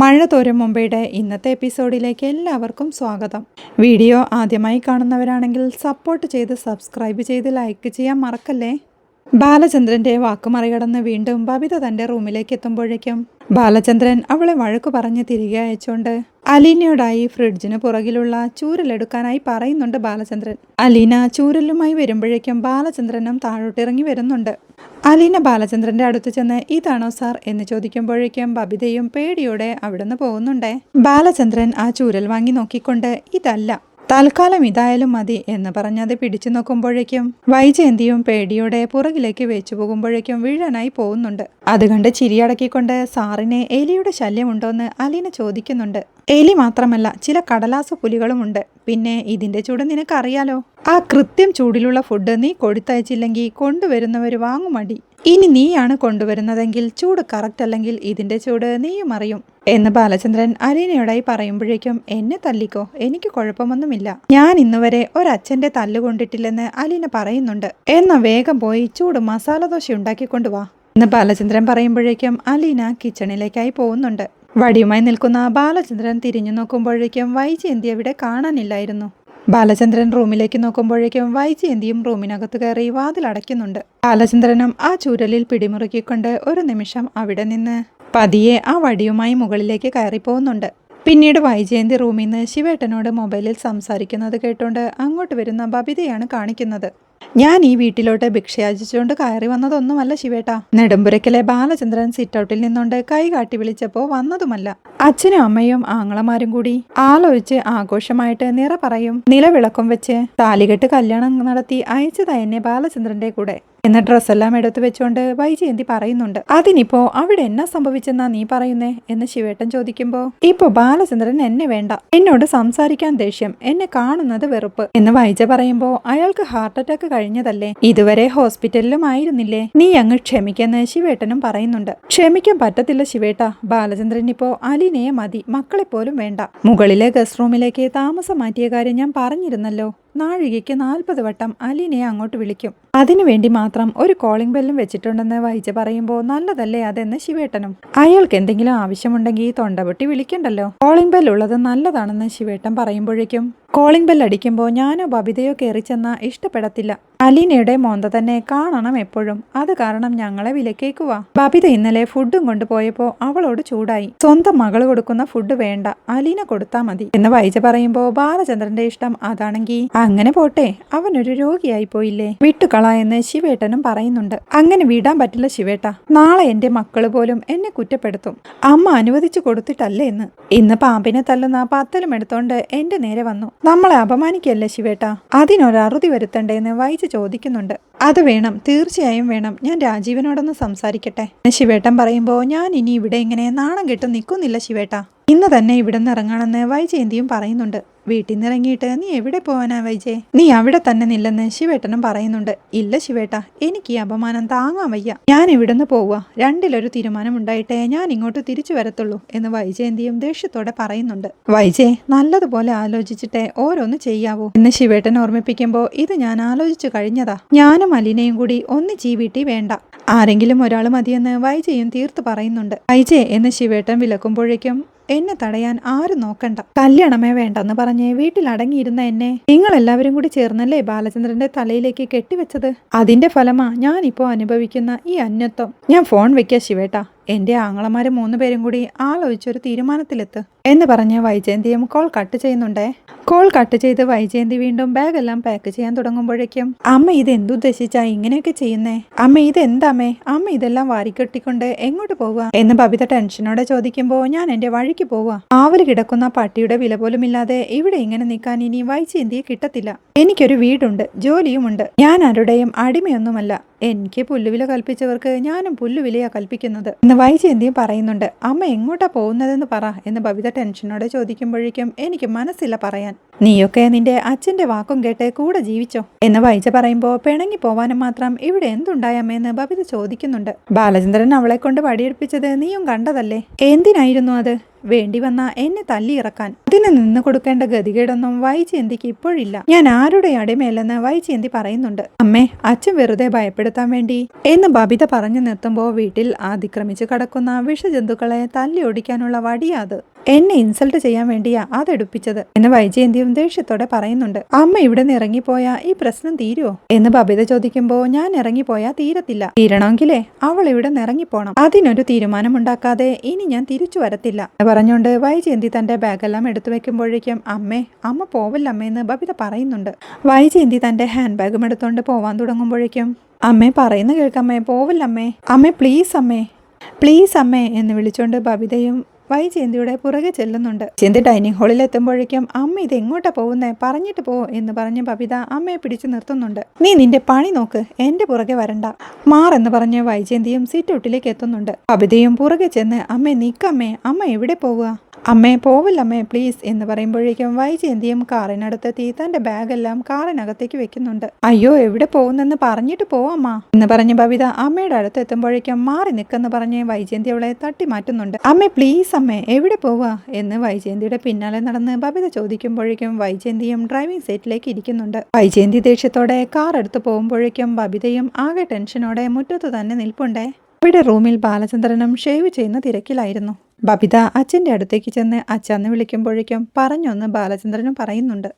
മഴ തോരും മുംബൈയുടെ ഇന്നത്തെ എപ്പിസോഡിലേക്ക് എല്ലാവർക്കും സ്വാഗതം. വീഡിയോ ആദ്യമായി കാണുന്നവരാണെങ്കിൽ സപ്പോർട്ട് ചെയ്ത് സബ്സ്ക്രൈബ് ചെയ്ത് ലൈക്ക് ചെയ്യാൻ മറക്കല്ലേ? ബാലചന്ദ്രന്റെ വാക്ക് മറികടന്ന് വീണ്ടും ബബിത തന്റെ റൂമിലേക്ക് എത്തുമ്പോഴേക്കും ബാലചന്ദ്രൻ അവളെ വഴക്കു പറഞ്ഞ് തിരികെ അയച്ചുകൊണ്ട് അലീനയോടായി ഫ്രിഡ്ജിന് പുറകിലുള്ള ചൂരലെടുക്കാനായി പറയുന്നുണ്ട് ബാലചന്ദ്രൻ. അലീന ചൂരലുമായി വരുമ്പോഴേക്കും ബാലചന്ദ്രനും താഴോട്ടിറങ്ങി വരുന്നുണ്ട്. അലീന ബാലചന്ദ്രന്റെ അടുത്ത് ചെന്ന് ഇതാണോ സാർ? എന്ന് ചോദിക്കുമ്പോഴേക്കും ബബിതയും പേടിയോടെ അവിടുന്ന് പോകുന്നുണ്ടേ. ബാലചന്ദ്രൻ ആ ചൂരൽ വാങ്ങി നോക്കിക്കൊണ്ട് ഇതല്ല തൽക്കാലം ഇതായാലും മതി എന്ന് പറഞ്ഞത് പിടിച്ചു നോക്കുമ്പോഴേക്കും വൈജയന്തിയും പേടിയോടെ പുറകിലേക്ക് വെച്ചു പോകുമ്പോഴേക്കും വീഴാനായി പോകുന്നുണ്ട്. അതുകണ്ട് ചിരിയടക്കിക്കൊണ്ട് സാറിനെ എലിയുടെ ശല്യമുണ്ടോന്ന് അലീന ചോദിക്കുന്നുണ്ട്. എലി മാത്രമല്ല ചില കടലാസ പുലികളുമുണ്ട്. പിന്നെ ഇതിന്റെ ചൂട് നിനക്കറിയാലോ? ആ കൃത്യം ചൂടിലുള്ള ഫുഡ് നീ കൊടുത്തയച്ചില്ലെങ്കിൽ കൊണ്ടുവരുന്നവർ വാങ്ങുമടി ഇനി നീയാണ് കൊണ്ടുവരുന്നതെങ്കിൽ ചൂട് കറക്റ്റ് അല്ലെങ്കിൽ ഇതിന്റെ ചൂട് നീയും അറിയും. എന്ന് ബാലചന്ദ്രൻ അലീനയോടായി പറയുമ്പോഴേക്കും എന്നെ തല്ലിക്കോ എനിക്ക് കുഴപ്പമൊന്നുമില്ല. ഞാൻ ഇന്നുവരെ ഒരച്ഛന്റെ തല്ല് കൊണ്ടിട്ടില്ലെന്ന് അലീന പറയുന്നുണ്ട്. എന്നാ വേഗം പോയി ചൂട് മസാല ദോശ ഉണ്ടാക്കിക്കൊണ്ടുവാ എന്ന് ബാലചന്ദ്രൻ പറയുമ്പോഴേക്കും അലീന കിച്ചണിലേക്കായി പോകുന്നുണ്ട്. വടിയുമായി നിൽക്കുന്ന ബാലചന്ദ്രൻ തിരിഞ്ഞു നോക്കുമ്പോഴേക്കും വൈജയന്തി അവിടെ കാണാനില്ലായിരുന്നു. ബാലചന്ദ്രൻ റൂമിലേക്ക് നോക്കുമ്പോഴേക്കും വൈജയന്തിയും റൂമിനകത്ത് കയറി വാതിലടയ്ക്കുന്നുണ്ട് ബാലചന്ദ്രനും ആ ചൂരലിൽ പിടിമുറുക്കിക്കൊണ്ട് ഒരു നിമിഷം അവിടെ നിന്ന് പതിയെ ആ വടിയുമായി മുകളിലേക്ക് കയറി പോകുന്നുണ്ട്. പിന്നീട് വൈജയന്തി റൂമിൽ നിന്ന് ശിവേട്ടനോട് മൊബൈലിൽ സംസാരിക്കുന്നത് കേട്ടുകൊണ്ട് അങ്ങോട്ട് വരുന്ന ബബിതയാണ് കാണിക്കുന്നത്. ഞാൻ ഈ വീട്ടിലോട്ട് ഭിക്ഷയാചിച്ചുകൊണ്ട് കയറി വന്നതൊന്നുമല്ല ശിവേട്ട. നെടുമ്പുരക്കിലെ ബാലചന്ദ്രൻ സിറ്റൗട്ടിൽ നിന്നുകൊണ്ട് കൈ കാട്ടി വിളിച്ചപ്പോ വന്നതുമല്ല. അച്ഛനും അമ്മയും ആങ്ങളമാരും കൂടി ആലോചിച്ച് ആഘോഷമായിട്ട് നിറ പറയും. നിലവിളക്കും വെച്ച് താലികെട്ട് കല്യാണം നടത്തി അയച്ചതാ എന്നെ ബാലചന്ദ്രന്റെ കൂടെ. എന്ന ഡ്രസ്സെല്ലാം എടുത്തു വെച്ചുകൊണ്ട് വൈജയന്തി പറയുന്നുണ്ട് അതിനിപ്പോ അവിടെ എന്നാ സംഭവിച്ചെന്നാ നീ പറയുന്നേ? എന്ന് ശിവേട്ടൻ ചോദിക്കുമ്പോ ഇപ്പൊ ബാലചന്ദ്രൻ എന്നെ വേണ്ട എന്നോട് സംസാരിക്കാൻ ദേഷ്യം എന്നെ കാണുന്നത് വെറുപ്പ് എന്ന് വൈജ പറയുമ്പോ അയാൾക്ക് ഹാർട്ട് അറ്റാക്ക് കഴിഞ്ഞതല്ലേ? ഇതുവരെ ഹോസ്പിറ്റലിലും ആയിരുന്നില്ലേ? നീ അങ്ങ് ക്ഷമിക്കെന്ന് ശിവേട്ടനും പറയുന്നുണ്ട്. ക്ഷമിക്കാൻ പറ്റത്തില്ല ശിവേട്ട ബാലചന്ദ്രൻ ഇപ്പോ അലിനയെ മതി മക്കളെ പോലും വേണ്ട. മുകളിലെ ഗസ്റ്റ് റൂമിലേക്ക് താമസം മാറ്റിയ കാര്യം ഞാൻ പറഞ്ഞിരുന്നല്ലോ നാഴികയ്ക്ക് നാൽപ്പത് വട്ടം അലീനയെ അങ്ങോട്ട് വിളിക്കും. അതിനുവേണ്ടി മാത്രം ഒരു കോളിംഗ് ബെല്ലും വെച്ചിട്ടുണ്ടെന്ന് വായിച്ച് പറയുമ്പോൾ നല്ലതല്ലേ അതെന്ന് ശിവേട്ടനും. അയാൾക്ക് എന്തെങ്കിലും ആവശ്യമുണ്ടെങ്കിൽ തൊണ്ടപൊട്ടി വിളിക്കണ്ടല്ലോ. കോളിംഗ് ബെൽ ഉള്ളത് നല്ലതാണെന്ന് ശിവേട്ടൻ പറയുമ്പോഴേക്കും കോളിംഗ് ബെൽ അടിക്കുമ്പോൾ ഞാനോ ബബിതയോ കയറി ചെന്നാൽ ഇഷ്ടപ്പെടത്തില്ല. അലീനയുടെ മോന്ത തന്നെ കാണണം എപ്പോഴും. അത് കാരണം ഞങ്ങളെ വിലക്കേക്കുക ബബിത ഇന്നലെ ഫുഡും കൊണ്ടുപോയപ്പോൾ അവളോട് ചൂടായി. സ്വന്തം മകൾ കൊടുക്കുന്ന ഫുഡ് വേണ്ട. അലീന കൊടുത്താ മതി എന്ന് വൈജ പറയുമ്പോൾ ബാലചന്ദ്രന്റെ ഇഷ്ടം അതാണെങ്കിൽ അങ്ങനെ പോട്ടെ. അവനൊരു രോഗിയായി പോയില്ലേ? വിട്ടുകള എന്ന് ശിവേട്ടനും പറയുന്നുണ്ട്. അങ്ങനെ വിടാൻ പറ്റില്ല ശിവേട്ട. നാളെ എന്റെ മക്കൾ പോലും എന്നെ കുറ്റപ്പെടുത്തും. അമ്മ അനുവദിച്ചു കൊടുത്തിട്ടല്ലേ എന്ന്. ഇന്ന് പാമ്പിനെ തല്ലുന്ന പത്തലും എടുത്തോണ്ട് എന്റെ നേരെ വന്നു. നമ്മളെ അപമാനിക്കല്ലേ ശിവേട്ട? അതിനൊരറുതി വരുത്തണ്ടേന്ന് വൈജ ചോദിക്കുന്നുണ്ട്. അത് വേണം തീർച്ചയായും വേണം. ഞാൻ രാജീവനോടൊന്ന് സംസാരിക്കട്ടെ. ശിവേട്ടൻ പറയുമ്പോൾ ഞാൻ ഇനി ഇവിടെ ഇങ്ങനെ നാണം കെട്ട് നിൽക്കുന്നില്ല ശിവേട്ട. ഇന്ന് തന്നെ ഇവിടെ നിന്ന് ഇറങ്ങണമെന്ന് വൈജയന്തിയും പറയുന്നുണ്ട്. വീട്ടിൽ നിന്ന് ഇറങ്ങിയിട്ട് നീ എവിടെ പോവാനാ വൈജയ്? നീ അവിടെ തന്നെ നില്ലെന്ന് ശിവേട്ടനും പറയുന്നുണ്ട്. ഇല്ല ശിവേട്ട എനിക്ക് ഈ അപമാനം താങ്ങാൻ വയ്യ. ഞാൻ ഇവിടെ നിന്ന് പോവുക രണ്ടിലൊരു തീരുമാനം ഉണ്ടായിട്ടേ ഞാൻ ഇങ്ങോട്ട് തിരിച്ചു വരത്തുള്ളൂ എന്ന് വൈജയന്തിയും ദേഷ്യത്തോടെ പറയുന്നുണ്ട്. വൈജയ് നല്ലതുപോലെ ആലോചിച്ചിട്ടേ ഓരോന്ന് ചെയ്യാവൂ. എന്ന് ശിവേട്ടൻ ഓർമ്മിപ്പിക്കുമ്പോൾ ഇത് ഞാൻ ആലോചിച്ചു കഴിഞ്ഞതാ. ഞാനും അലീനയും കൂടി ഒന്നിച്ച് ഈ വീട്ടിൽ വേണ്ട. ആരെങ്കിലും ഒരാൾ മതിയെന്ന് വൈജയും തീർത്ത് പറയുന്നുണ്ട്. വൈജയ് എന്ന് ശിവേട്ടൻ വിലക്കുമ്പോഴേക്കും എന്നെ തടയാൻ ആരും നോക്കണ്ട. കല്യാണമേ വേണ്ടെന്ന് പറഞ്ഞ് വീട്ടിൽ അടങ്ങിയിരുന്ന എന്നെ നിങ്ങൾ എല്ലാവരും കൂടി ചേർന്നല്ലേ ബാലചന്ദ്രന്റെ തലയിലേക്ക് കെട്ടിവെച്ചത്? അതിന്റെ ഫലമാ ഞാനിപ്പോ അനുഭവിക്കുന്ന ഈ അന്യത്വം. ഞാൻ ഫോൺ വെക്കാ ശിവേട്ട. എന്റെ ആങ്ങളമാര് മൂന്നു പേരും കൂടി ആലോചിച്ചൊരു തീരുമാനത്തിലെത്ത്. എന്ന് പറഞ്ഞ് വൈജയന്തിയും കോൾ കട്ട് ചെയ്യുന്നുണ്ടേ. കോൾ കട്ട് ചെയ്ത് വൈജയന്തി വീണ്ടും ബാഗെല്ലാം പാക്ക് ചെയ്യാൻ തുടങ്ങുമ്പോഴേക്കും അമ്മ ഇത് എന്തുദ്ദേശിച്ചാ ഇങ്ങനെയൊക്കെ ചെയ്യുന്നേ? അമ്മ ഇത് എന്താമേ അമ്മ ഇതെല്ലാം വാരിക്കെട്ടിക്കൊണ്ട് എങ്ങോട്ട് പോവുക എന്ന് ബബിത ടെൻഷനോടെ ചോദിക്കുമ്പോൾ ഞാൻ എന്റെ വഴിക്ക് പോവുക ആവൽ കിടക്കുന്ന പട്ടിയുടെ വില പോലും ഇല്ലാതെ ഇവിടെ ഇങ്ങനെ നിൽക്കാൻ ഇനി വൈജയന്തിയെ കിട്ടത്തില്ല. എനിക്കൊരു വീടുണ്ട് ജോലിയുമുണ്ട്. ഞാൻ ആരുടെയും അടിമയൊന്നുമല്ല. എനിക്ക് പുല്ലുവില കൽപ്പിച്ചവർക്ക് ഞാനും പുല്ലുവിലയാ കൽപ്പിക്കുന്നത്. എന്ന് വൈജയന്തിയും പറയുന്നുണ്ട്. അമ്മ എങ്ങോട്ടാ പോകുന്നതെന്ന് പറ എന്ന് ബബിത ടെൻഷനോടെ ചോദിക്കുമ്പോഴേക്കും എനിക്ക് മനസ്സില്ല പറയാൻ. നീയൊക്കെ നിന്റെ അച്ഛന്റെ വാക്കും കേട്ട് കൂടെ ജീവിച്ചോ? എന്ന് വൈജ പറയുമ്പോ പിണങ്ങി പോവാനും മാത്രം ഇവിടെ എന്തുണ്ടായാമെന്ന് ബബിത ചോദിക്കുന്നുണ്ട്. ബാലചന്ദ്രൻ അവളെ കൊണ്ട് വടിയെടുപ്പിച്ചത് നീയും കണ്ടതല്ലേ? എന്തിനായിരുന്നു അത്? വേണ്ടി വന്ന എന്നെ തല്ലിയിറക്കാൻ. അതിന് നിന്ന് കൊടുക്കേണ്ട ഗതികേടൊന്നും വൈചേന്തിക്ക് ഇപ്പോഴില്ല. ഞാൻ ആരുടെ അടിമയല്ലെന്ന് വൈചേന്തി പറയുന്നുണ്ട്. അമ്മേ അച്ഛൻ വെറുതെ ഭയപ്പെടുത്താൻ വേണ്ടി. എന്ന് ബബിത പറഞ്ഞു നിർത്തുമ്പോൾ വീട്ടിൽ അതിക്രമിച്ചു കടക്കുന്ന വിഷജന്തുക്കളെ തല്ലി ഓടിക്കാനുള്ള വടിയാത് എന്നെ ഇൻസൾട്ട് ചെയ്യാൻ വേണ്ടിയാ അതെടുപ്പിച്ചത് എന്ന് വൈജയന്തിയും ദേഷ്യത്തോടെ പറയുന്നുണ്ട്. അമ്മ ഇവിടെ നിന്ന് ഇറങ്ങിപ്പോയാ ഈ പ്രശ്നം തീരുവോ? എന്ന് ബബിത ചോദിക്കുമ്പോ ഞാൻ ഇറങ്ങിപ്പോയാ തീരത്തില്ല. തീരണമെങ്കിലേ അവൾ ഇവിടെ നിന്ന് ഇറങ്ങിപ്പോണം. അതിനൊരു തീരുമാനമുണ്ടാക്കാതെ ഇനി ഞാൻ തിരിച്ചു വരത്തില്ല. എന്ന് പറഞ്ഞുകൊണ്ട് വൈജയന്തി തന്റെ ബാഗെല്ലാം എടുത്തു വെക്കുമ്പോഴേക്കും അമ്മേ അമ്മ പോവില്ല അമ്മയെന്ന് ബബിത പറയുന്നുണ്ട്. വൈജയന്തി തന്റെ ഹാൻഡ് ബാഗും എടുത്തോണ്ട് പോവാൻ തുടങ്ങുമ്പോഴേക്കും അമ്മേ പറയുന്ന കേൾക്കമ്മേ പോവില്ലമ്മേ അമ്മേ. പ്ലീസ് അമ്മേ. പ്ലീസ് അമ്മേ എന്ന് വിളിച്ചുകൊണ്ട് ബബിതയും വൈജയന്തിയുടെ പുറകെ ചെല്ലുന്നുണ്ട്. ചെന്തി ഡൈനിങ് ഹാളിൽ എത്തുമ്പോഴേക്കും അമ്മ ഇത് എങ്ങോട്ടാ പോകുന്നേ? പറഞ്ഞിട്ട് പോ എന്ന് പറഞ്ഞ് ബബിത അമ്മയെ പിടിച്ചു നിർത്തുന്നുണ്ട്. നീ നിന്റെ പണി നോക്ക് എന്റെ പുറകെ വരണ്ട മാറെന്ന് പറഞ്ഞ് വൈജയന്തിയും സീറ്റൗട്ടിലേക്ക് എത്തുന്നുണ്ട്. ബബിതയും പുറകെ ചെന്ന് അമ്മേ നീക്കമ്മേ അമ്മ എവിടെ പോവുക? അമ്മേ പോവില്ല അമ്മേ പ്ലീസ് എന്ന് പറയുമ്പോഴേക്കും വൈജയന്തിയും കാറിനടുത്തെത്തി തന്റെ ബാഗെല്ലാം കാറിനകത്തേക്ക് വെക്കുന്നുണ്ട്. അയ്യോ എവിടെ പോകുന്നെന്ന് പറഞ്ഞിട്ട് പോവാമ്മ എന്ന് പറഞ്ഞ് ബബിത അമ്മയുടെ അടുത്ത് എത്തുമ്പോഴേക്കും മാറി നിൽക്കെന്ന് പറഞ്ഞ് വൈജയന്തി അവളെ തട്ടി മാറ്റുന്നുണ്ട് അമ്മേ പ്ലീസ് അമ്മേ എവിടെ പോവാ? എന്ന് വൈജയന്തിയുടെ പിന്നാലെ നടന്ന് ബബിത ചോദിക്കുമ്പോഴേക്കും വൈജയന്തിയും ഡ്രൈവിംഗ് സീറ്റിലേക്ക് ഇരിക്കുന്നുണ്ട്. വൈജയന്തി ദേഷ്യത്തോടെ കാർ എടുത്ത് പോകുമ്പോഴേക്കും ബബിതയും ആകെ ടെൻഷനോടെ മുറ്റത്ത് തന്നെ നിൽപ്പുണ്ടേ. അവിടെ റൂമിൽ ബാലചന്ദ്രനും ഷേവ് ചെയ്യുന്ന തിരക്കിലായിരുന്നു. ബബിത അച്ഛന്റെ അടുത്തേക്ക് ചെന്ന് അച്ഛന്ന് വിളിക്കുമ്പോഴേക്കും പറഞ്ഞൊന്ന് ബാലചന്ദ്രനും പറയുന്നുണ്ട്.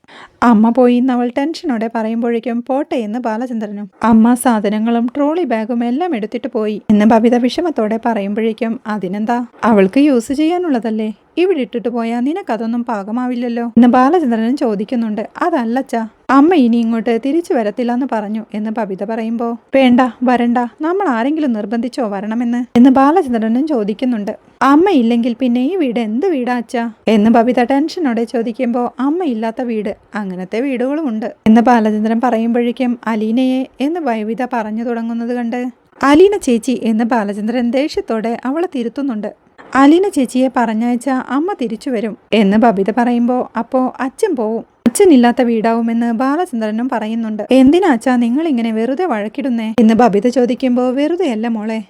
അമ്മ പോയി നവൾ ടെൻഷനോടെ പറയുമ്പോഴേക്കും പോട്ടെ എന്ന് ബാലചന്ദ്രനും. അമ്മ സാധനങ്ങളും ട്രോളി ബാഗും എല്ലാം എടുത്തിട്ട് പോയി. എന്ന് ബബിത വിഷമത്തോടെ പറയുമ്പോഴേക്കും അതിനെന്താ? അവൾക്ക് യൂസ് ചെയ്യാനുള്ളതല്ലേ? ഇവിടെ ഇട്ടിട്ട് പോയാൽ നിനക്കതൊന്നും പാകമാവില്ലല്ലോ? എന്ന് ബാലചന്ദ്രനും ചോദിക്കുന്നുണ്ട്. അതല്ലച്ചാ അമ്മ ഇനി ഇങ്ങോട്ട് തിരിച്ചു വരത്തില്ല എന്ന് പറഞ്ഞു എന്ന് ബബിത പറയുമ്പോ വേണ്ട വരണ്ട നമ്മൾ ആരെങ്കിലും നിർബന്ധിച്ചോ വരണമെന്ന്? എന്ന് ബാലചന്ദ്രനും ചോദിക്കുന്നുണ്ട്. അമ്മ ഇല്ലെങ്കിൽ പിന്നെ ഈ വീട് എന്ത് വീടാ അച്ഛാ? എന്ന് ബബിത ടെൻഷനോടെ ചോദിക്കുമ്പോൾ അമ്മ ഇല്ലാത്ത വീട് അങ്ങനത്തെ വീടുകളും ഉണ്ട്. എന്ന് ബാലചന്ദ്രൻ പറയുമ്പോഴേക്കും അലീനയെ എന്ന് ബബിത പറഞ്ഞു തുടങ്ങുന്നത് കണ്ട് അലീന ചേച്ചി എന്ന് ബാലചന്ദ്രൻ ദേഷ്യത്തോടെ അവളെ തിരുത്തുന്നുണ്ട്. അലീന ചേച്ചിയെ പറഞ്ഞയച്ച അമ്മ തിരിച്ചു വരും എന്ന് ബബിത പറയുമ്പോൾ അപ്പോ അച്ഛൻ പോവും. അച്ഛനില്ലാത്ത വീടാവുമെന്ന് ബാലചന്ദ്രനും പറയുന്നുണ്ട്. എന്തിനാച്ചാ നിങ്ങൾ ഇങ്ങനെ വെറുതെ വഴക്കിടുന്നേ? എന്ന് ബബിത ചോദിക്കുമ്പോൾ വെറുതെയല്ല മോളെ.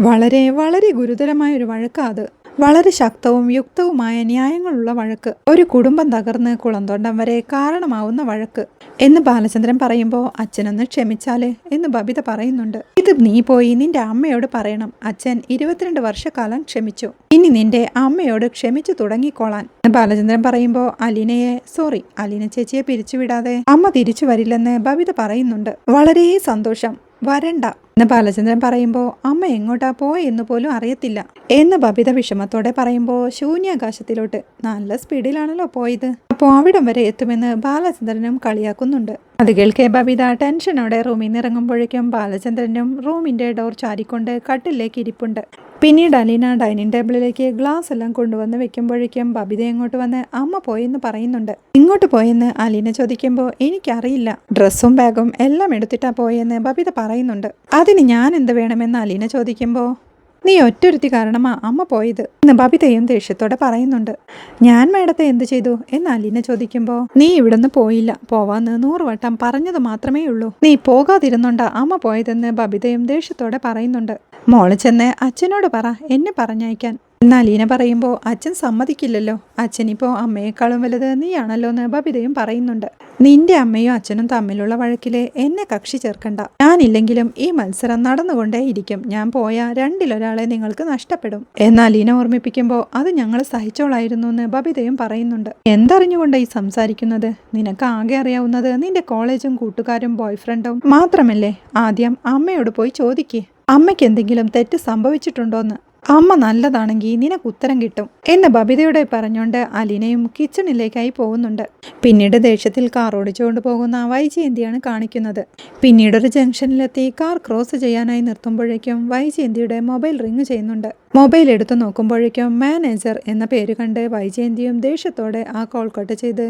വളരെ വളരെ ഗുരുതരമായ ഒരു വഴക്കാ അത്. വളരെ ശക്തവും യുക്തവുമായ ന്യായങ്ങളുള്ള വഴക്ക്. ഒരു കുടുംബം തകർന്ന് കുളന്തോണ്ടം വരെ കാരണമാവുന്ന വഴക്ക്. എന്ന് ബാലചന്ദ്രൻ പറയുമ്പോൾ അച്ഛനൊന്ന് ക്ഷമിച്ചാലേ എന്ന് ബബിത പറയുന്നുണ്ട്. ഇത് നീ പോയി നിന്റെ അമ്മയോട് പറയണം. അച്ഛൻ ഇരുപത്തിരണ്ട് വർഷക്കാലം ക്ഷമിച്ചു. ഇനി നിന്റെ അമ്മയോട് ക്ഷമിച്ചു തുടങ്ങിക്കോളാൻ. എന്ന് ബാലചന്ദ്രൻ പറയുമ്പോൾ അലീനയെ സോറി അലീന ചേച്ചിയെ പിരിച്ചുവിടാതെ അമ്മ തിരിച്ചു വരില്ലെന്ന് ബബിത പറയുന്നുണ്ട്. വളരെ സന്തോഷം. വരണ്ട. എന്ന് ബാലചന്ദ്രൻ പറയുമ്പോൾ അമ്മ എങ്ങോട്ടാ പോയെന്ന് പോലും അറിയത്തില്ല. എന്ന് ബബിത വിഷമത്തോടെ പറയുമ്പോൾ ശൂന്യാകാശത്തിലോട്ട് നല്ല സ്പീഡിലാണല്ലോ പോയത്. അപ്പോൾ അവിടം വരെ എത്തുമെന്ന് ബാലചന്ദ്രനും കളിയാക്കുന്നുണ്ട്. അത് കേൾക്കെ ബബിത ടെൻഷനോടെ റൂമിൽ നിന്ന് ഇറങ്ങുമ്പോഴേക്കും ബാലചന്ദ്രനും റൂമിന്റെ ഡോർ ചാരിക്കൊണ്ട് കട്ടിലേക്ക് ഇരിപ്പുണ്ട്. പിന്നീട് അലീന ഡൈനിങ് ടേബിളിലേക്ക് ഗ്ലാസ് എല്ലാം കൊണ്ടുവന്ന് വെക്കുമ്പോഴേക്കും ബബിത ഇങ്ങോട്ട് വന്ന് അമ്മ പോയെന്ന് പറയുന്നുണ്ട്. ഇങ്ങോട്ട് പോയെന്ന്? അലീന ചോദിക്കുമ്പോൾ എനിക്കറിയില്ല. ഡ്രസ്സും ബാഗും എല്ലാം എടുത്തിട്ടാ പോയെന്ന് ബബിത പറയുന്നുണ്ട്. അതിന് ഞാൻ എന്ത് വേണമെന്ന് അലീന ചോദിക്കുമ്പോൾ നീ ഒറ്റൊരുത്തി കാരണമാ അമ്മ പോയത്? എന്ന് ബബിതയും ദേഷ്യത്തോടെ പറയുന്നുണ്ട്. ഞാൻ മേഡത്തെ എന്ത് ചെയ്തു? എന്ന് അലീന ചോദിക്കുമ്പോൾ നീ ഇവിടുന്ന് പോയില്ല. പോവാന്ന് നൂറ് വട്ടം പറഞ്ഞത് മാത്രമേ ഉള്ളൂ. നീ പോകാതിരുന്നുണ്ടാ അമ്മ പോയതെന്ന് ബബിതയും ദേഷ്യത്തോടെ പറയുന്നുണ്ട്. മോൾ ചെന്ന് അച്ഛനോട് പറ എന്നെ പറഞ്ഞയക്കാൻ. എന്നാൽ ലീന പറയുമ്പോൾ അച്ഛൻ സമ്മതിക്കില്ലല്ലോ. അച്ഛനിപ്പോൾ അമ്മയെക്കാളും വലുത് നീയാണല്ലോ എന്ന് ബബിതയും പറയുന്നുണ്ട്. നിന്റെ അമ്മയും അച്ഛനും തമ്മിലുള്ള വഴക്കിലെ എന്നെ കക്ഷി ചേർക്കണ്ട. ഞാനില്ലെങ്കിലും ഈ മത്സരം നടന്നുകൊണ്ടേയിരിക്കും ഞാൻ പോയ രണ്ടിലൊരാളെ നിങ്ങൾക്ക് നഷ്ടപ്പെടും. എന്നാൽ ലീന ഓർമ്മിപ്പിക്കുമ്പോൾ അത് ഞങ്ങൾ സഹിച്ചോളായിരുന്നു എന്ന് ബബിതയും പറയുന്നുണ്ട്. എന്തറിഞ്ഞുകൊണ്ട് ഈ സംസാരിക്കുന്നത്? നിനക്ക് ആകെ അറിയാവുന്നത് നിന്റെ കോളേജും കൂട്ടുകാരും ബോയ്ഫ്രണ്ടും മാത്രമല്ലേ? ആദ്യം അമ്മയോട് പോയി ചോദിക്കേ. അമ്മയ്ക്ക് എന്തെങ്കിലും തെറ്റ് സംഭവിച്ചിട്ടുണ്ടോന്ന്? അമ്മ നല്ലതാണെങ്കിൽ നിനക്ക് ഉത്തരം കിട്ടും എന്ന് ബബിതയോടെ പറഞ്ഞുകൊണ്ട് അലീനയും കിച്ചണിലേക്കായി പോകുന്നുണ്ട്. പിന്നീട് ദേഷ്യത്തിൽ കാർ ഓടിച്ചുകൊണ്ട് പോകുന്ന വൈജയന്തിയാണ് കാണിക്കുന്നത്? പിന്നീട് ഒരു ജംഗ്ഷനിലെത്തി കാർ ക്രോസ് ചെയ്യാനായി നിർത്തുമ്പോഴേക്കും വൈജയന്തിയുടെ മൊബൈൽ റിങ് ചെയ്യുന്നുണ്ട്. മൊബൈൽ എടുത്തു നോക്കുമ്പോഴേക്കും മാനേജർ എന്ന പേര് കണ്ട് വൈജയന്തിയും ദേഷ്യത്തോടെ ആ കോൾ കട്ട് ചെയ്ത്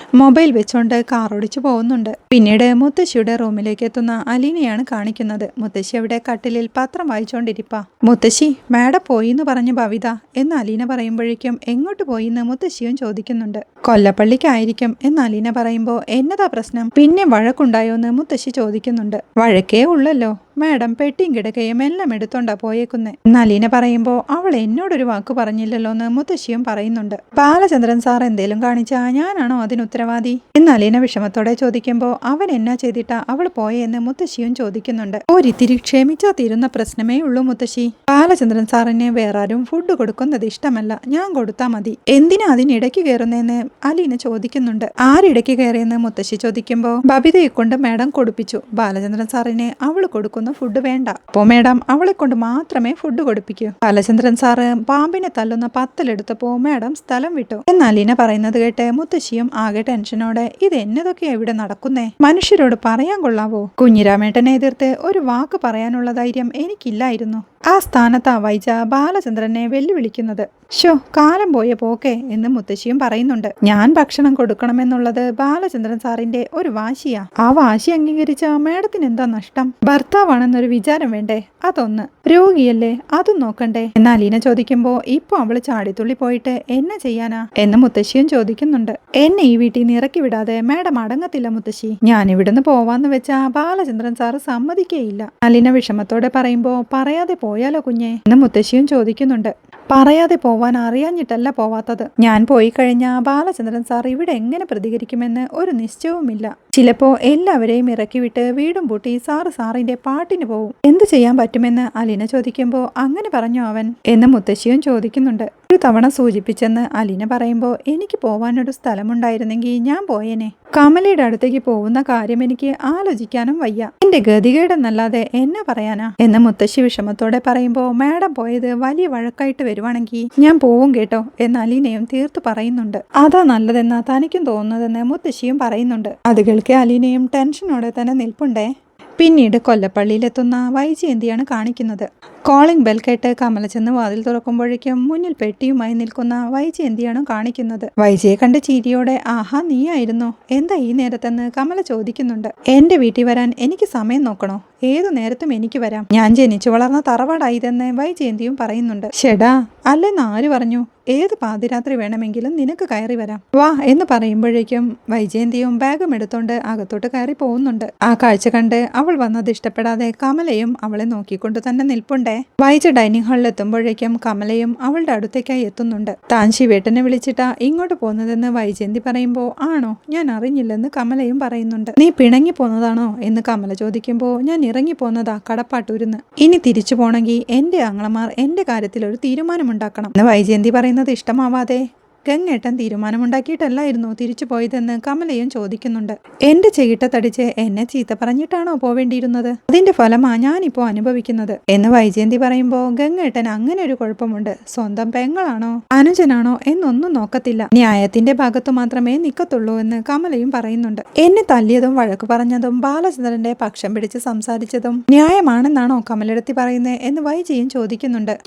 മൊബൈൽ വെച്ചുകൊണ്ട് കാർ ഓടിച്ചു പോകുന്നുണ്ട്. പിന്നീട് മുത്തശ്ശിയുടെ റൂമിലേക്ക് എത്തുന്ന അലീനയാണ് കാണിക്കുന്നത്. മുത്തശ്ശി അവിടെ കട്ടിലിൽ പത്രം വായിച്ചുകൊണ്ടിരിപ്പ മുത്തശ്ശി മാഡം പോയി എന്ന് പറഞ്ഞു ഭവിത എന്ന് അലീന പറയുമ്പോഴേക്കും എങ്ങോട്ട് പോയി എന്ന് മുത്തശ്ശിയും ചോദിക്കുന്നുണ്ട്. കൊല്ലപ്പള്ളിക്കായിരിക്കും എന്ന് അലീന പറയുമ്പോൾ എന്നതാ പ്രശ്നം? പിന്നെ വഴക്കുണ്ടായോ എന്ന് മുത്തശ്ശി ചോദിക്കുന്നുണ്ട്. വഴക്കേ ഉള്ളല്ലോ. മാഡം പെട്ടിയും കിടക്കയും എല്ലാം എടുത്തോണ്ടാ പോയേക്കുന്നേ. നലീന പറയുമ്പോ അവൾ എന്നോടൊരു വാക്ക് പറഞ്ഞില്ലല്ലോ എന്ന് മുത്തശ്ശിയും പറയുന്നുണ്ട്. ബാലചന്ദ്രൻ സാർ എന്തേലും കാണിച്ചാ ഞാനാണോ അതിന് ഉത്തരവാദി? എന്ന് വിഷമത്തോടെ ചോദിക്കുമ്പോ അവൻ എന്നാ ചെയ്തിട്ടാ അവൾ പോയെന്ന് മുത്തശ്ശിയും ചോദിക്കുന്നുണ്ട്. ഒരിത്തിരി ക്ഷമിച്ചാ തീരുന്ന പ്രശ്നമേ ഉള്ളൂ മുത്തശ്ശി. ബാലചന്ദ്രൻ സാറിന് വേറാരും ഫുഡ് കൊടുക്കുന്നത് ഇഷ്ടമല്ല. ഞാൻ കൊടുത്താ മതി. എന്തിനാ അതിനിടയ്ക്ക് കയറുന്നതെന്ന് അലീന ചോദിക്കുന്നുണ്ട്. ആരിടയ്ക്ക് കയറിയെന്ന് മുത്തശ്ശി ചോദിക്കുമ്പോ ബബിതയെ കൊണ്ട് മാഡം കൊടുപ്പിച്ചു. ബാലചന്ദ്രൻ സാറിനെ അവൾ കൊടുക്കുന്ന. ഫുഡ് വേണ്ട. അപ്പോ മേഡം അവളെ കൊണ്ട് മാത്രമേ ഫുഡ് കൊടുപ്പിക്കൂ. ബാലചന്ദ്രൻ സാറ് പാമ്പിനെ തല്ലുന്ന പത്തലെടുത്തപ്പോ മേഡം സ്ഥലം വിട്ടു. എന്നാൽ ഇന പറയുന്നത് കേട്ട് മുത്തശ്ശിയും ആകെ ടെൻഷനോടെ ഇത് എന്നതൊക്കെയാ ഇവിടെ നടക്കുന്നേ? മനുഷ്യരോട് പറയാൻ കൊള്ളാവോ? കുഞ്ഞിരാമേട്ടനെ എതിർത്ത് ഒരു വാക്ക് പറയാനുള്ള ധൈര്യം എനിക്കില്ലായിരുന്നു. ആ സ്ഥാനത്താ വൈജ ബാലചന്ദ്രനെ വെല്ലുവിളിക്കുന്നത്. ഷോ കാലം പോയ പോക്കെ എന്ന് മുത്തശ്ശിയും പറയുന്നുണ്ട്. ഞാൻ ഭക്ഷണം കൊടുക്കണമെന്നുള്ളത് ബാലചന്ദ്രൻ സാറിന്റെ ഒരു വാശിയാ. ആ വാശി അംഗീകരിച്ച മേഡത്തിന് എന്താ നഷ്ടം? ഭർത്താവാണെന്നൊരു വിചാരം വേണ്ടേ? അതൊന്ന്. രോഗിയല്ലേ അതും നോക്കണ്ടേ? എന്നാൽ അലീന ചോദിക്കുമ്പോ ഇപ്പൊ അവൾ ചാടിത്തുള്ളി പോയിട്ട് എന്നെ ചെയ്യാനാ? എന്ന് മുത്തശ്ശിയും ചോദിക്കുന്നുണ്ട്. എന്നെ ഈ വീട്ടിൽ നിന്ന് ഇറക്കി വിടാതെ മേഡം അടങ്ങത്തില്ല മുത്തശ്ശി. ഞാൻ ഇവിടുന്ന് പോവാന്ന് വെച്ചാ ബാലചന്ദ്രൻ സാറ് സമ്മതിക്കേയില്ല. അലീന വിഷമത്തോടെ പറയുമ്പോ പറയാതെ പോയാലോ കുഞ്ഞെ? എന്ന് മുത്തശ്ശിയും ചോദിക്കുന്നുണ്ട്. പറയാതെ പോവാൻ അറിയാഞ്ഞിട്ടല്ല പോവാത്തത്. ഞാൻ പോയി കഴിഞ്ഞാൽ ബാലചന്ദ്രൻ സാർ ഇവിടെ എങ്ങനെ പ്രതികരിക്കുമെന്ന് ഒരു നിശ്ചയവുമില്ല. ചിലപ്പോ എല്ലാവരെയും ഇറക്കി വിട്ട് വീടും പൂട്ടി സാറ് സാറിന്റെ പാട്ടിന് പോവും. എന്ത് ചെയ്യാൻ പറ്റുമെന്ന് അലീന ചോദിക്കുമ്പോൾ അങ്ങനെ പറഞ്ഞു അവൻ? എന്ന് മുത്തശ്ശിയും ചോദിക്കുന്നുണ്ട്. ഒരു തവണ സൂചിപ്പിച്ചെന്ന് അലീന പറയുമ്പോൾ എനിക്ക് പോവാനൊരു സ്ഥലമുണ്ടായിരുന്നെങ്കിൽ ഞാൻ പോയേനെ. കമലയുടെ അടുത്തേക്ക് പോകുന്ന കാര്യം എനിക്ക് ആലോചിക്കാനും വയ്യ. എന്റെ ഗതികേടെന്നല്ലാതെ എന്നെ പറയാനാ? എന്ന് മുത്തശ്ശി വിഷമത്തോടെ പറയുമ്പോൾ മാഡം പോയത് വലിയ വഴക്കായിട്ട് വരുവാണെങ്കിൽ ഞാൻ പോവും കേട്ടോ എന്ന് അലീനയും തീർത്തു പറയുന്നുണ്ട്. അതാ നല്ലതെന്നാ തനിക്കും തോന്നുന്നതെന്ന് മുത്തശ്ശിയും പറയുന്നുണ്ട്. അത് കേൾക്കെ അലീനയും ടെൻഷനോടെ തന്നെ നിൽപ്പുണ്ടേ? പിന്നീട് കൊല്ലപ്പള്ളിയിലെത്തുന്ന വൈജയന്തിയാണ് കാണിക്കുന്നത്. കോളിംഗ് ബെൽ കേട്ട് കമല ചെന്ന് വാതിൽ തുറക്കുമ്പോഴേക്കും മുന്നിൽ പെട്ടിയുമായി നിൽക്കുന്ന വൈജയന്തിയാണ് കാണിക്കുന്നത്. വൈജയെ കണ്ട് ചീരിയോടെ ആഹാ നീയായിരുന്നോ. എന്താ ഈ നേരത്തെന്ന് കമല ചോദിക്കുന്നുണ്ട്. എന്റെ വീട്ടിൽ വരാൻ എനിക്ക് സമയം നോക്കണോ? ഏതു നേരത്തും എനിക്ക് വരാം. ഞാൻ ജനിച്ചു വളർന്ന തറവാടായതെന്ന് വൈജയന്തിയും പറയുന്നുണ്ട്. ഷെടാ അല്ലെന്ന് ആര് പറഞ്ഞു? ഏത് പാതിരാത്രി വേണമെങ്കിലും നിനക്ക് കയറി വരാം. വാ എന്ന് പറയുമ്പോഴേക്കും വൈജയന്തിയും ബാഗും എടുത്തോണ്ട് അകത്തോട്ട് കയറി പോകുന്നുണ്ട്. ആ കാഴ്ച കണ്ട് അവൾ വന്നത് ഇഷ്ടപ്പെടാതെ കമലയും അവളെ നോക്കിക്കൊണ്ട് തന്നെ നിൽപ്പുണ്ടേ. വായിച്ച ഡൈനിങ് ഹാളിൽ എത്തുമ്പോഴേക്കും കമലയും അവളുടെ അടുത്തേക്കായി എത്തുന്നുണ്ട്. താൻ ശിവേട്ടനെ വിളിച്ചിട്ടാ ഇങ്ങോട്ട് പോകുന്നതെന്ന് വൈജയന്തി പറയുമ്പോൾ ആണോ? ഞാൻ അറിഞ്ഞില്ലെന്ന് കമലയും പറയുന്നുണ്ട്. നീ പിണങ്ങി പോന്നതാണോ? എന്ന് കമല ചോദിക്കുമ്പോൾ ഞാൻ ഇറങ്ങി പോന്നതാ കടപ്പാട്ടൂരുന്ന്. ഇനി തിരിച്ചു പോണെങ്കിൽ എന്റെ ആങ്ങളമാർ എന്റെ കാര്യത്തിൽ ഒരു തീരുമാനമുണ്ടാക്കണം. എന്ന് വൈജയന്തി പറയുന്നത് ഇഷ്ടമാവാതെ ഗംഗേട്ടൻ തീരുമാനമുണ്ടാക്കിയിട്ടല്ലായിരുന്നു തിരിച്ചു പോയതെന്ന് കമലയും ചോദിക്കുന്നുണ്ട്. എന്റെ ചീട്ട തടിച്ച് എന്നെ ചീത്ത പറഞ്ഞിട്ടാണോ പോവേണ്ടിയിരുന്നത്? അതിന്റെ ഫലമാ ഞാനിപ്പോ അനുഭവിക്കുന്നത്. എന്ന് വൈജയന്തി പറയുമ്പോ ഗംഗേട്ടൻ അങ്ങനെ ഒരു കുഴപ്പമുണ്ട്. സ്വന്തം പെങ്ങളാണോ? അനുജനാണോ? എന്നൊന്നും നോക്കത്തില്ല. ന്യായത്തിന്റെ ഭാഗത്തു മാത്രമേ നിക്കത്തുള്ളൂ എന്ന് കമലയും പറയുന്നുണ്ട്. എന്നെ തല്ലിയതും വഴക്ക് പറഞ്ഞതും ബാലചന്ദ്രന്റെ പക്ഷം പിടിച്ച് സംസാരിച്ചതും ന്യായമാണെന്നാണോ കമലെടുത്തി പറയുന്നത് എന്ന് വൈജയും ചോദിക്കുന്നുണ്ട്.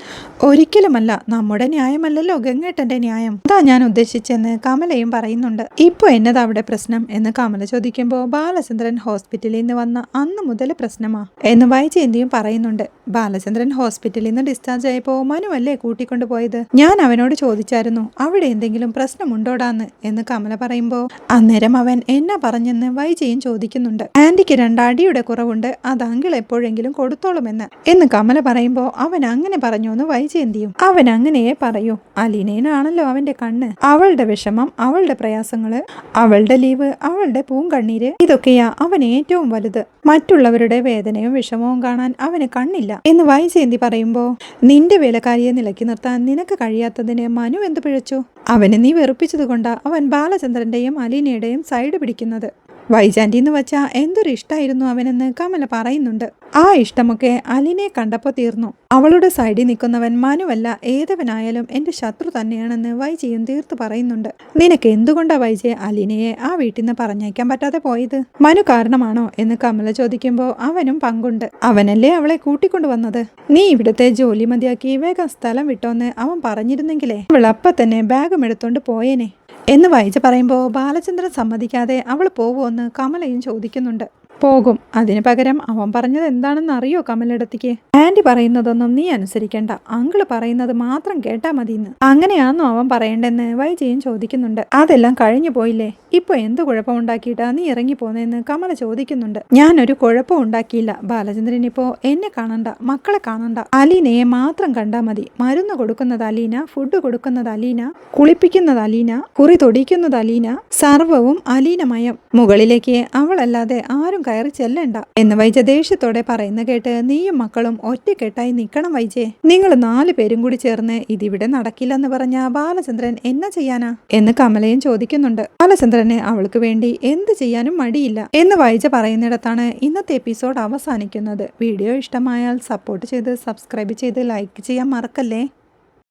ഒരിക്കലുമല്ല. നമ്മുടെ ന്യായമല്ലല്ലോ ഗംഗേട്ടന്റെ ന്യായം. അതാ ഞാൻ ഉദ്ദേശിച്ചെന്ന് കമലയും പറയുന്നുണ്ട്. ഇപ്പോൾ എന്നതാ അവിടെ പ്രശ്നം? എന്ന് കമല ചോദിക്കുമ്പോൾ ബാലചന്ദ്രൻ ഹോസ്പിറ്റലിൽ നിന്ന് വന്ന അന്ന് മുതൽ പ്രശ്നമാ എന്ന് വൈജയന്തിയും പറയുന്നുണ്ട്. ബാലചന്ദ്രൻ ഹോസ്പിറ്റലിൽ നിന്ന് ഡിസ്ചാർജ് ആയപ്പോൾ മനുവല്ലേ കൂട്ടിക്കൊണ്ടു പോയത്? ഞാൻ അവനോട് ചോദിച്ചായിരുന്നു അവിടെ എന്തെങ്കിലും പ്രശ്നമുണ്ടോടാന്ന്? എന്ന് കമല പറയുമ്പോൾ അന്നേരം അവൻ എന്നാ പറഞ്ഞെന്ന് വൈജയും ചോദിക്കുന്നുണ്ട്. ആന്റിക്ക് രണ്ടടിയുടെ കുറവുണ്ട് അത് അങ്കിൾ എപ്പോഴെങ്കിലും കൊടുത്തോളുമെന്ന്. എന്ന് കമല പറയുമ്പോൾ അവൻ അങ്ങനെ പറഞ്ഞു എന്ന് വൈജയന്തിയും അവൻ അങ്ങനെയേ പറയൂ. അലീനേനാണല്ലോ അവന്റെ കണ്ണ് അവളുടെ വിഷമം അവളുടെ പ്രയാസങ്ങൾ അവളുടെ ലീവ് അവളുടെ പൂങ്കണ്ണീര് ഇതൊക്കെയാ അവൻ ഏറ്റവും വലുത്. മറ്റുള്ളവരുടെ വേദനയും വിഷമവും കാണാൻ അവന് കണ്ണില്ല. എന്ന് വൈജയന്തി പറയുമ്പോ നിന്റെ വേലക്കാരിയെ നിലക്കി നിർത്താൻ നിനക്ക് കഴിയാത്തതിന് മനു എന്ത് പിഴച്ചു? അവനെ നീ വെറുപ്പിച്ചതുകൊണ്ടാ അവൻ ബാലചന്ദ്രന്റെയും അലീനയുടെയും സൈഡ് പിടിക്കുന്നത്. വൈജാന്റി എന്ന് വെച്ചാൽ എന്തൊരു ഇഷ്ടമായിരുന്നു അവനെന്ന് കമല പറയുന്നുണ്ട്. ആ ഇഷ്ടമൊക്കെ അലിനെ കണ്ടപ്പോൾ തീർന്നു. അവളുടെ സൈഡിൽ നിൽക്കുന്നവൻ മനുവല്ല ഏതവനായാലും എന്റെ ശത്രു തന്നെയാണെന്ന് വൈജയും തീർത്തു പറയുന്നുണ്ട്. നിനക്ക് എന്തുകൊണ്ടാ വൈജയ അലിനയെ ആ വീട്ടിൽ നിന്ന് പറഞ്ഞയക്കാൻ പറ്റാതെ പോയത്? മനു കാരണമാണോ എന്ന് കമല ചോദിക്കുമ്പോൾ അവനും പങ്കുണ്ട്. അവനല്ലേ അവളെ കൂട്ടിക്കൊണ്ടു വന്നത്? നീ ഇവിടുത്തെ ജോലി മതിയാക്കി വേഗം സ്ഥലം വിട്ടോന്ന് അവൻ പറഞ്ഞിരുന്നെങ്കിലേ. അവൾ അപ്പ തന്നെ ബാഗും എടുത്തോണ്ട് പോയേനെ. എന്ന് വായിച്ച് പറയുമ്പോൾ ബാലചന്ദ്രൻ സമ്മതിക്കാതെ അവൾ പോവുമെന്ന് കമലയും ചോദിക്കുന്നുണ്ട്. പോകും. അതിനു പകരം അവൻ പറഞ്ഞത് എന്താണെന്ന് അറിയോ കമലടത്തിക്ക്? ആന്റി പറയുന്നതൊന്നും നീ അനുസരിക്കണ്ട. അങ്കിൾ പറയുന്നത് മാത്രം കേട്ടാ മതിയെന്ന്. അങ്ങനെയാണോ അവൻ പറയണ്ടെന്ന് വൈജയും ചോദിക്കുന്നുണ്ട്. അതെല്ലാം കഴിഞ്ഞു പോയില്ലേ? ഇപ്പൊ എന്ത് കുഴപ്പമുണ്ടാക്കിയിട്ടാ നീ ഇറങ്ങി പോന്നേന്ന് കമല ചോദിക്കുന്നുണ്ട്. ഞാനൊരു കുഴപ്പം ഉണ്ടാക്കിയില്ല. ബാലചന്ദ്രൻ ഇപ്പോ എന്നെ കാണണ്ട മക്കളെ കാണണ്ട. അലീനയെ മാത്രം കണ്ടാ മതി. മരുന്ന് കൊടുക്കുന്നത് അലീന ഫുഡ് കൊടുക്കുന്നത് അലീന കുളിപ്പിക്കുന്നത് അലീന കുറി തൊടിക്കുന്നത് അലീന സർവവും അലീനമയം. മുകളിലേക്ക് അവളല്ലാതെ ആരും കയറി ചെല്ലണ്ട. എന്ന് വൈജ ദേഷ്യത്തോടെ പറയുന്ന കേട്ട് നീയും മക്കളും ഒറ്റക്കെട്ടായി നിൽക്കണം വൈജേ. നിങ്ങൾ നാല് പേരും കൂടി ചേർന്ന് ഇതിവിടെ നടക്കില്ലെന്ന് പറഞ്ഞ ബാലചന്ദ്രൻ എന്നാ ചെയ്യാനാ? എന്ന് കമലയും ചോദിക്കുന്നുണ്ട്. ബാലചന്ദ്രന് അവൾക്ക് വേണ്ടി എന്ത് ചെയ്യാനും മടിയില്ല. എന്ന് വൈജ പറയുന്നിടത്താണ് ഇന്നത്തെ എപ്പിസോഡ് അവസാനിക്കുന്നത്. വീഡിയോ ഇഷ്ടമായാൽ സപ്പോർട്ട് ചെയ്ത് സബ്സ്ക്രൈബ് ചെയ്ത് ലൈക്ക് ചെയ്യാൻ മറക്കല്ലേ?